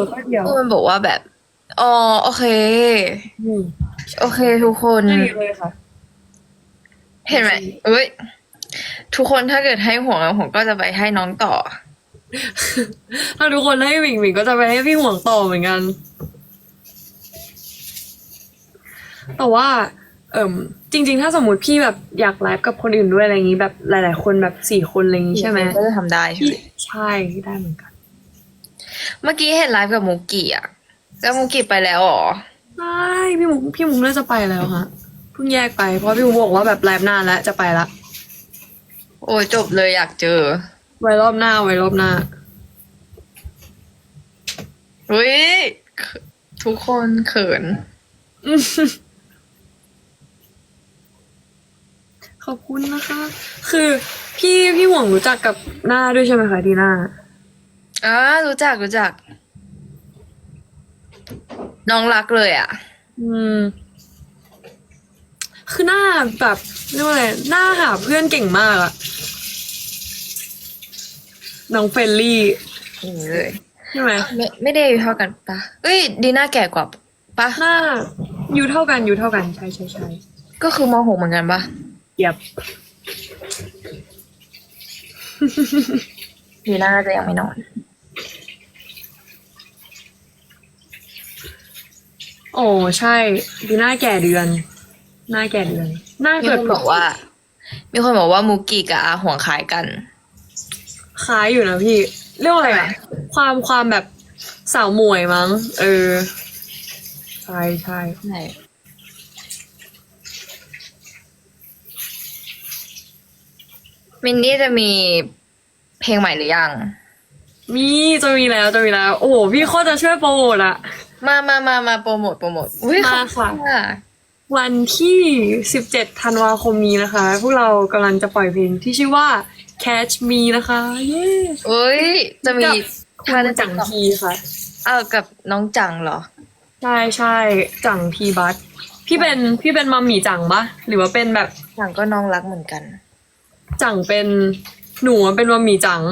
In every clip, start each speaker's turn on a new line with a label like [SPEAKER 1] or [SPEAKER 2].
[SPEAKER 1] อแป๊บเดียว
[SPEAKER 2] มันบอกว่าแบบ อ๋อ โอเค
[SPEAKER 1] อืม
[SPEAKER 2] โอเค ทุกคน
[SPEAKER 1] ดีเลยค่ะ
[SPEAKER 2] เห็นไหมเอ้ย ทุกคนถ้าเกิดให้ห่วงอะผมก็จะไปให้น้องต่อ
[SPEAKER 1] ถ้าทุกคนให้หมิงหมิงก็จะไปให้พี่ห่วงต่อเหมือนกัน แต่ว่า เอ่มจริง ๆ ถ้าสมมติพี่แบบอยากไลฟ์กับคนอื่นด้วยอะไรอย่างนี้แบบหลาย ๆ คนแบบสี่คนอะไรอย่างนี้ใช่ไหม
[SPEAKER 2] ก็จะทำได้ใช่
[SPEAKER 1] พี่
[SPEAKER 2] ไหม
[SPEAKER 1] ใช่ได้เหมือนกัน
[SPEAKER 2] เมื่อกี้เห็นไลฟ์กับมุกกี้อะแล้วมุกกี้ไปแล้วเหรอ
[SPEAKER 1] ใช่พี่มุกพี่มุกน่าจะไปแล้วฮะเพิ่งแยกไปเพราะพี่มุกบอกว่าแบบไลฟ์นานแล้วจะไปละ
[SPEAKER 2] โอ้ยจบเลยอยากเจอ
[SPEAKER 1] ไว้รอบหน้าไว้รอบหน้า
[SPEAKER 2] เฮ้ยทุกคนเขิน
[SPEAKER 1] ขอบคุณนะคะ คือพี่พี่ห่วงรู้จักกับหน้าด้วยใช่ไหมคะดีน่า
[SPEAKER 2] อ่ารู้จักรู้จัก น้องรักเลยอะ
[SPEAKER 1] อืม คือหน้าแบบเรียกว่าอะไรหน้าหาเพื่อนเก่งมากอะน้องเฟรนลี่
[SPEAKER 2] อย่างนี้เลย
[SPEAKER 1] ใช่ไหม
[SPEAKER 2] ไม่ไม่ได้อายุเท่ากันปะเอ้ย ดีน่าแก่กว่าปะ
[SPEAKER 1] หน้าอยู่เท่ากันอยู่เท่ากันใช่ใช่ใช่
[SPEAKER 2] ก็คือมหกเหมือนกันปะ
[SPEAKER 1] เย็บ
[SPEAKER 2] ดีน่าจะยังไม่นอน
[SPEAKER 1] โอ้ใช่ดีหน้าแก่เดือน หน้าแก่เดือน หน้า
[SPEAKER 2] มี
[SPEAKER 1] เกิ
[SPEAKER 2] ค
[SPEAKER 1] ด
[SPEAKER 2] นบอกว่า มีคนบอกว่ามุกกี้กับอาห่วงคล้ายกัน
[SPEAKER 1] คล้ายอยู่นะพี่ เรียกว่าอะไรอะความความแบบสาวหมวยมั้ง เออ ใช่ใช่
[SPEAKER 2] ใช่ มินนี่จะมีเพลงใหม่หรือยัง
[SPEAKER 1] มีจะมีแล้วจะมีแล้ว โอ้โหพี่โคตรจะช่วยโปรโมทอะ
[SPEAKER 2] มามามามาโปรโมทโปรโมทอุ้ย
[SPEAKER 1] มา
[SPEAKER 2] ขอบณ
[SPEAKER 1] ค่ะ วันที่ 17 ธันวาคมนี้นะคะ พวกเรากำลังจะปล่อยเพลงที่ชื่อว่า Catch Me นะคะ เย้
[SPEAKER 2] เอ้ย จะมี
[SPEAKER 1] ท่านจังทีค่ะ
[SPEAKER 2] อ้าวกับน้องจังเหรอ
[SPEAKER 1] ใช่ใช่จังทีบัสพี่เป็นพี่เป็นมัมหมี่จังปะหรือว่าเป็นแบบ
[SPEAKER 2] จังก็น้องรักเหมือนกัน
[SPEAKER 1] จังเป็นหนูเป็นมัมหมี่จัง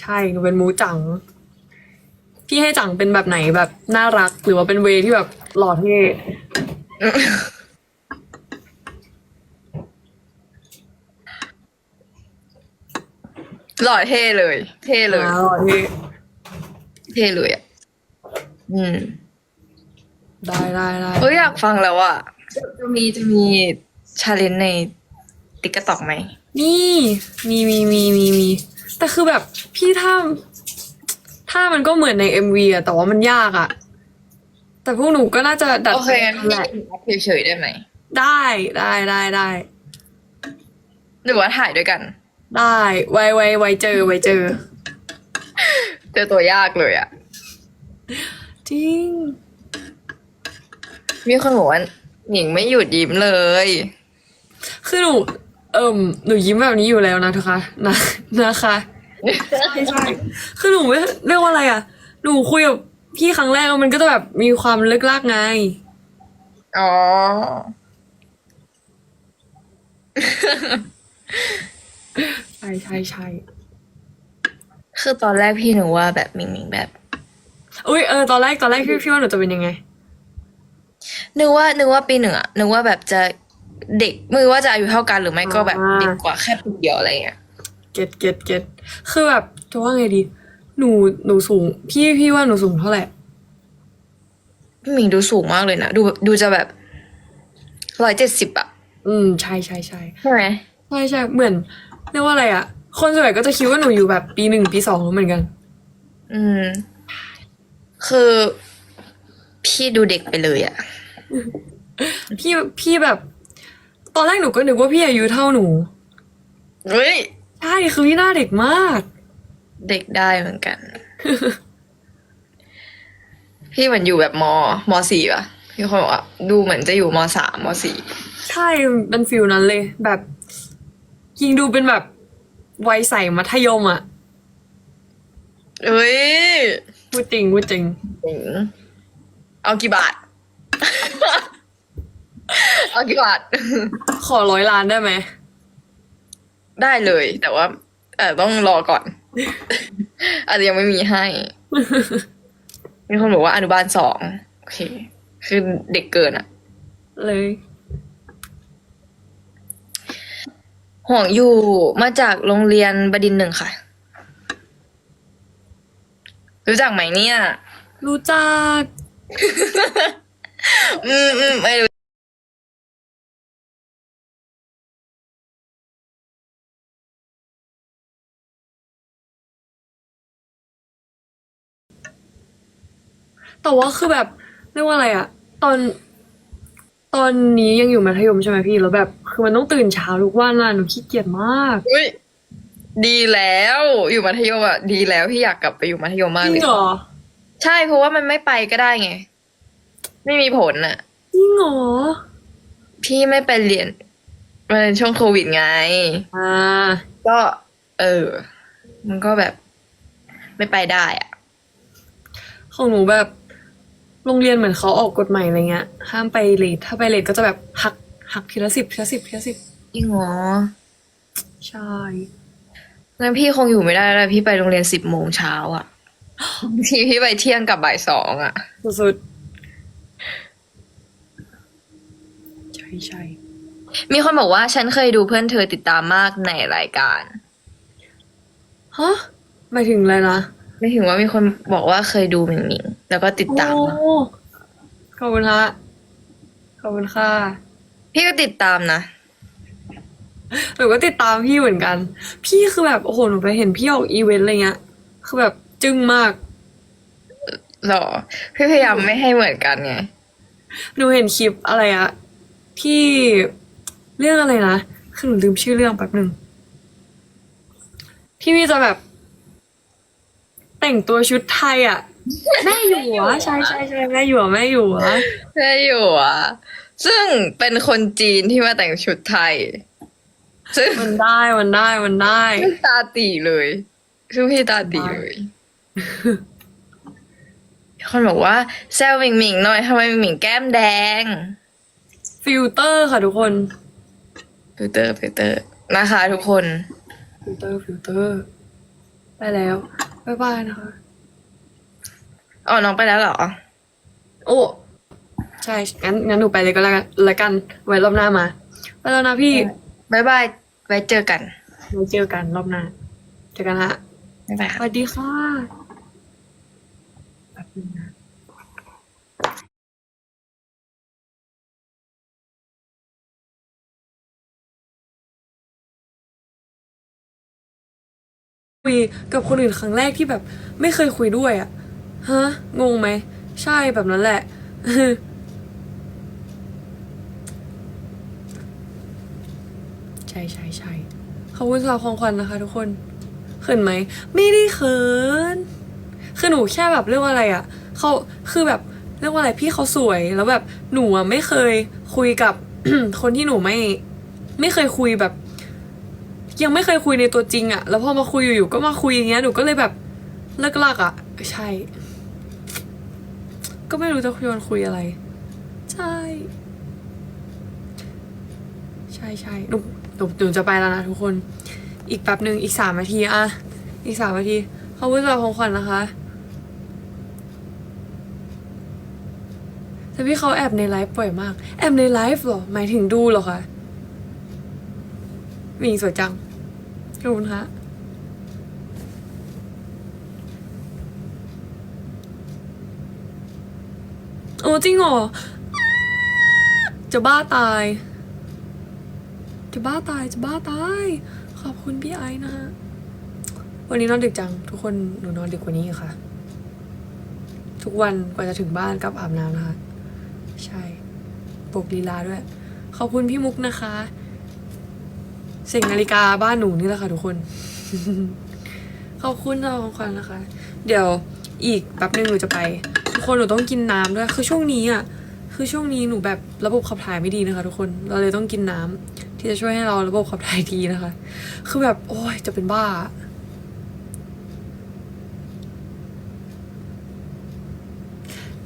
[SPEAKER 1] ใช่หนูเป็นหมูจัง พี่ให้จังเป็นแบบไหนแบบน่ารัก หรือว่าเป็นเวที่แบบหล่อเท่
[SPEAKER 2] หล่อเท่เลย เท่เลย
[SPEAKER 1] อ่าหล่อเท่
[SPEAKER 2] เท่เลยอะ อืม
[SPEAKER 1] ได้ได้ได้
[SPEAKER 2] เอ้ยอยากฟังแล้วอะ จะมีจะมีชาเลนจ์ในติ๊กต็อกไหม
[SPEAKER 1] นี่มีมีมีมีมีแต่คือแบบพี่ถ้า ถ้ามันก็เหมือนในเอ็มวีอะแต่ว่ามันยากอะแต่พวกหนูก็น่าจะดัด
[SPEAKER 2] โอเคงั้น
[SPEAKER 1] แหละ
[SPEAKER 2] พี่เฉยๆได้ไหม
[SPEAKER 1] ได้ได้ได้ได้
[SPEAKER 2] หรือว่าถ่ายด้วยกัน
[SPEAKER 1] ได้ไวไวไวเจอไวเจอ
[SPEAKER 2] เจอตัวยากเลยอะ
[SPEAKER 1] จริง
[SPEAKER 2] มีคนบอกว่าหญิงไม่หยุดยิ้มเลย
[SPEAKER 1] คือหนูเอิ่มหนูยิ้มแบบนี้อยู่แล้วนะทุกคะนะนะคะ ใช่ใช่คือหนูไม่เรียกว่าอะไรอะหนูคุยกับพี่ครั้งแรกแล้วมันก็จะแบบมีความลึกลักไง
[SPEAKER 2] อ๋อ
[SPEAKER 1] ใช่ใช่ใช่
[SPEAKER 2] คือตอนแรกพี่หนูว่าแบบมิงมิงแบบ
[SPEAKER 1] อุ้ยเออตอนแรกตอนแรกพี่พี่ว่าหนูจะเป็นยังไง
[SPEAKER 2] นึกว่านึกว่าปีหนึ่งอะนึกว่าแบบจะเด็กมือว่าจะอายุเท่ากันหรือไม่ก็แบบ
[SPEAKER 1] อ่า
[SPEAKER 2] เด็กกว่าแค่ปีเดียวอะไรเงี้ย
[SPEAKER 1] เก็ตเก็ตเก็ตคือแบบจะว่าไงดี หนูหนูสูง พี่พี่ว่าหนูสูงเท่าไหร่
[SPEAKER 2] พี่หมิงดูสูงมากเลยนะ ดูดูจะแบบร้อยเจ็ดสิบอะ
[SPEAKER 1] อืมใช่ใช่ใช่
[SPEAKER 2] ใช่ไหม
[SPEAKER 1] ใช่ใช่เหมือนเรียกว่าอะไรอะคนส่วนใหญ่ก็จะคิดว่าหนูอยู่แบบปีหนึ่งปีสองเหมือนกัน
[SPEAKER 2] อืม คือ พี่ดูเด็กไปเลยอะ
[SPEAKER 1] พี่พี่แบบ ตอนแรกหนูก็นึกว่าพี่อายุเท่าหนู
[SPEAKER 2] เฮ้ย
[SPEAKER 1] ใช่คือพี่หน้าเด็กมาก
[SPEAKER 2] เด็กได้เหมือนกัน พี่เหมือนอยู่แบบมมสี่ปะพี่คนบอกว่าดูเหมือนจะอยู่มสามมสี่
[SPEAKER 1] ใช่เป็นฟิลนั้นเลย แบบยิงดูเป็นแบบวัยใสมัธยมอะ
[SPEAKER 2] เฮ้ย
[SPEAKER 1] พูดจริงพูดจริง
[SPEAKER 2] ถึงเอากี่บาท เอากี่บาท
[SPEAKER 1] ขอร้อยล้านได้ไหม
[SPEAKER 2] ได้เลย แต่ว่าเออต้องรอก่อน อาจจะยังไม่มีให้ มีคนบอกว่าอนุบาลสองโอเค คือเด็กเกินอะ
[SPEAKER 1] เลย
[SPEAKER 2] ห่วงอยู่มาจากโรงเรียนบดินทร์หนึ่งค่ะ รู้จักไหมเนี่ย
[SPEAKER 1] รู้จัก
[SPEAKER 2] อืมอืมไม่รู้
[SPEAKER 1] แต่ว่าคือแบบเรียกว่าอะไรอะตอน ตอนนี้ยังอยู่มัธยมใช่ไหมพี่แล้วแบบ คือมันต้องตื่นเช้าทุกวันน่ะหนูขี้เกียจมาก
[SPEAKER 2] อุ้ยดีแล้วอยู่มัธยมอะดีแล้วพี่อยากกลับไปอยู่มัธยม
[SPEAKER 1] จ
[SPEAKER 2] มาก
[SPEAKER 1] ริ
[SPEAKER 2] เล
[SPEAKER 1] ง
[SPEAKER 2] ย
[SPEAKER 1] เหรอ
[SPEAKER 2] ใช่เพราะว่ามันไม่ไปก็ได้ไง ไม่มีผลอะ
[SPEAKER 1] จริงเหรอ
[SPEAKER 2] พี่ไม่ไปเรียนมันเป็นช่วงโควิดไง
[SPEAKER 1] อ่า
[SPEAKER 2] ก็ เออ มันก็แบบ ไม่ไปได้อะ
[SPEAKER 1] ของหนูแบบ โรงเรียนเหมือนเขาออกกฎใหม่อะไรเงี้ย ห้ามไปเลทถ้าไปเลทก็จะแบบหักหักทีละสิบทีละสิบทีละสิบ
[SPEAKER 2] จริงเหรอ
[SPEAKER 1] ใช่
[SPEAKER 2] งั้นพี่คงอยู่ไม่ได้แล้วพี่ไปโรงเรียนสิบโมงเช้าอะพี่พี่ไปเที่ยงกับบ่ายสองอะ
[SPEAKER 1] สุดๆใช่ใช่
[SPEAKER 2] มีคนบอกว่าฉันเคยดูเพื่อนเธอติดตามมากในรายการ
[SPEAKER 1] ฮะหมายถึงอะไรนะ
[SPEAKER 2] ไม่ถึงว่ามีคนบอกว่าเคยดูหมิงหมิงแล้วก็ติดตาม
[SPEAKER 1] โอ้ขอบคุณฮะขอบคุณค่ะ
[SPEAKER 2] พี่ก็ติดตามนะ
[SPEAKER 1] หนูก็ติดตามพี่เหมือนกัน พี่คือแบบโอ้โหหนูไปเห็นพี่ออกอีเวนต์อะไรเงี้ย คือแบบจึ้งมาก
[SPEAKER 2] หรอ พี่พยายามไม่ให้เหมือนกันไง
[SPEAKER 1] หนูเห็นคลิปอะไรอะที่เรื่องอะไรนะคือหนูลืมชื่อเรื่องแป๊บหนึ่งที่พี่จะแบบ แต่งตัวชุดไทยอะแม่อยู่วะใช่ใช่ใช่แม่อยู่วะแม่อยู่วะ
[SPEAKER 2] ใช่อยู่อะซึ่งเป็นคนจีนที่มาแต่งชุดไทย ซึ่ง
[SPEAKER 1] มันได้มันได้มันได้
[SPEAKER 2] ซึ่งตาตีเลยซึ่งพี่ตาตีเลยคนบอกว่าแซวหมิงหมิงหน่อยทำไมหมิงหมิงแก้มแดง
[SPEAKER 1] ฟิลเตอร์ค่ะทุกคน
[SPEAKER 2] ฟิลเตอร์ฟิลเตอร์นะคะทุกคน
[SPEAKER 1] ฟิลเตอร์ฟิลเตอร์ไปแล้ว บ๊ายบายนะคะ
[SPEAKER 2] อ๋อน้องไปแล้วเหรอ
[SPEAKER 1] โอ้ ใช่ งั้นงั้นหนูไปเลยก็แล้วกันแล้วกัน ไว้รอบหน้ามา ไปแล้วนะพี่
[SPEAKER 2] บายบาย ไว้เจอกัน
[SPEAKER 1] ไว้เจอกันรอบหน้า เจอกันฮะ
[SPEAKER 2] บ๊ายบาย
[SPEAKER 1] ส
[SPEAKER 2] ค่ะ
[SPEAKER 1] วัสดีค่ะแป๊บนึงนะ คุยกับคนอื่นครั้งแรกที่แบบไม่เคยคุยด้วยอะฮะ งงไหม ใช่แบบนั้นแหละใช่ใช่ใช่ขอบคุณสำหรับของขวัญนะคะ ทุกคนเขินไหม ไม่ได้เขินคือหนูแค่แบบเรียกว่าอะไรอะเขาคือแบบเรียกว่าอะไรพี่เขาสวยแล้วแบบหนูอะไม่เคยคุยกับคนที่หนูไม่ ไม่เคยคุยแบบ ยังไม่เคยคุยในตัวจริงอะ่ะแล้วพอมาคุยอยู่ๆก็มาคุยอย่างเงี้ยหนูก็เลยแบบเลิกลากอะ่ะใช่ ก็ไม่รู้จะชวนคุยอะไร ใช่ ใช่ใช่หนูหนูหนูจะไปแล้วนะทุกคน อีกแป๊บหนึ่งอีกสามนาทีอะอีกสามนาทีเขอบคุณสำหรับของขวัญนะคะ แต่พี่เขาแอบในไลฟ์บ่อยมาก แอบในไลฟ์เหรอ หมายถึงดูเหรอคะวิ่งสวยจัง ขอบคุณคะโอ้จริงเหรอ จะบ้าตาย จะบ้าตาย จะบ้าตาย ขอบคุณพี่ไอ้นะฮะ วันนี้นอนดึกจัง ทุกคนหนูนอนดึกกว่านี้อีกค่ะ ทุกวันกว่าจะถึงบ้านกับอาบน้ำนะคะ ใช่ปลุกลีลาด้วย ขอบคุณพี่มุกนะคะ เสียงนาฬิกาบ้านหนูนี่แหละค่ะทุกคน ขอบคุณสำหรับของขวัญนะคะ เดี๋ยวอีกแป๊บนึงหนูจะไป ทุกคนหนูต้องกินน้ำด้วย คือช่วงนี้อะ คือช่วงนี้หนูแบบระบบขับถ่ายไม่ดีนะคะ ทุกคน เราเลยต้องกินน้ำที่จะช่วยให้เราระบบขับถ่ายดีนะคะ คือแบบโอ้ยจะเป็นบ้า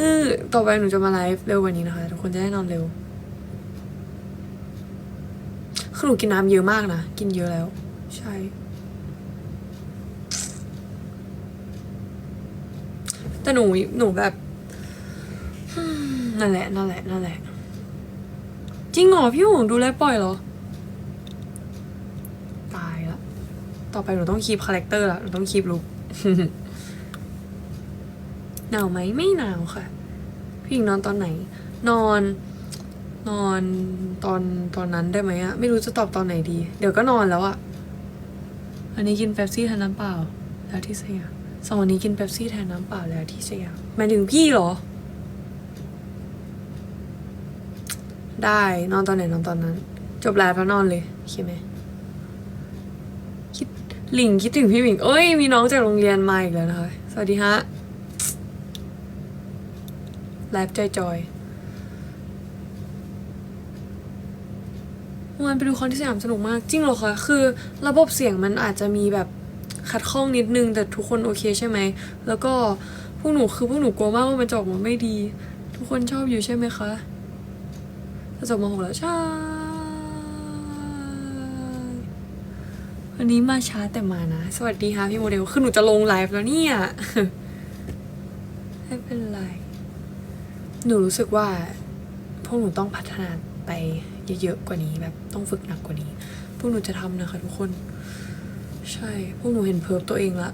[SPEAKER 1] งื้อต่อไปหนูจะมาไลฟ์เร็วกว่านี้นะคะ ทุกคนจะได้นอนเร็ว คือหนูกินน้ำเยอะมากนะ กินเยอะแล้ว ใช่ แต่หนูหนูแบบนั่นแหละนั่นแหละนั่นแหละ จริงเหรอพี่หงดูแลปล่อยเหรอ ตายละ ต่อไปหนูต้องคีบคาแรคเตอร์ละหนูต้องคีบลุกหนาวไหมไม่หนาวค่ะ พี่หญิงนอนตอนไหน นอน นอนตอนตอนนั้นได้ไหมอะไม่รู้จะตอบตอนไหนดี เดี๋ยวก็นอนแล้วอะอันนี้กินเป๊ปซี่แทนน้ำเปล่า แล้วที่สยามสองวันนี้กินเป๊ปซี่แทนน้ำเปล่าแล้วที่สยามหมายถึงพี่เหรอ ได้นอนตอนไหนนอนตอนนั้น จบไลฟ์แล้วนอนเลยโอเคไหมคิดหลิงคิดถึงพี่หมิงเอ้ยมีน้องจากโรงเรียนมาอีกแล้วนะคะ สวัสดีฮะไลฟ์จอยๆเมื่อ วานไปดูคอนที่สยามสนุกมากจริงเหรอคะคือระบบเสียงมันอาจจะมีแบบขัดข้องนิดนึง แต่ทุกคนโอเคใช่ไหม แล้วก็พวกหนูคือพวกหนูกลัวมากว่ามันจะออกมาไม่ดี ทุกคนชอบอยู่ใช่ไหมคะจะจบมหกแล้วใช่วันนี้มาช้าแต่มานะ สวัสดีค่ะพี่โมเดล คือหนูจะลงไลฟ์แล้วเนี่ยไม่เป็นไร หนูรู้สึกว่า พวกหนูต้องพัฒนาไป เยอะๆกว่านี้แบบต้องฝึกหนักกว่านี้ พวกหนูจะทำนะคะทุกคน ใช่ พวกหนูเห็นเพิร์ฟตัวเองละ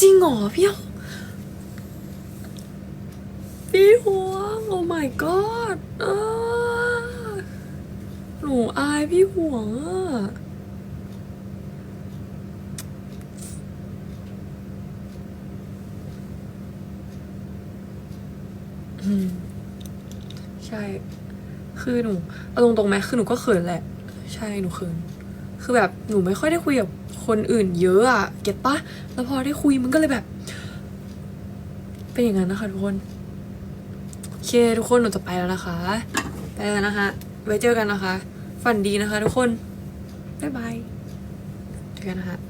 [SPEAKER 1] จริงเหรอพี่พี่ห่วงโอ้ my god หนูอายพี่ห่วงอะ อืม ใช่ คือหนูเอาตรงๆไหมคือหนูก็เขินแหละ ใช่หนูเขิน คือแบบหนูไม่ค่อยได้คุยกับคนอื่น เยอะอะเก็ตปะแล้วพอได้คุยมันก็เลยแบบ เป็นอย่างนั้นนะคะทุกคนโอเคทุกคนหนูจะไปแล้วนะคะ ไปแล้วนะคะไว้เจอกันนะคะ ฝันดีนะคะ ทุกคนบ๊ายบายเจอกันนะคะ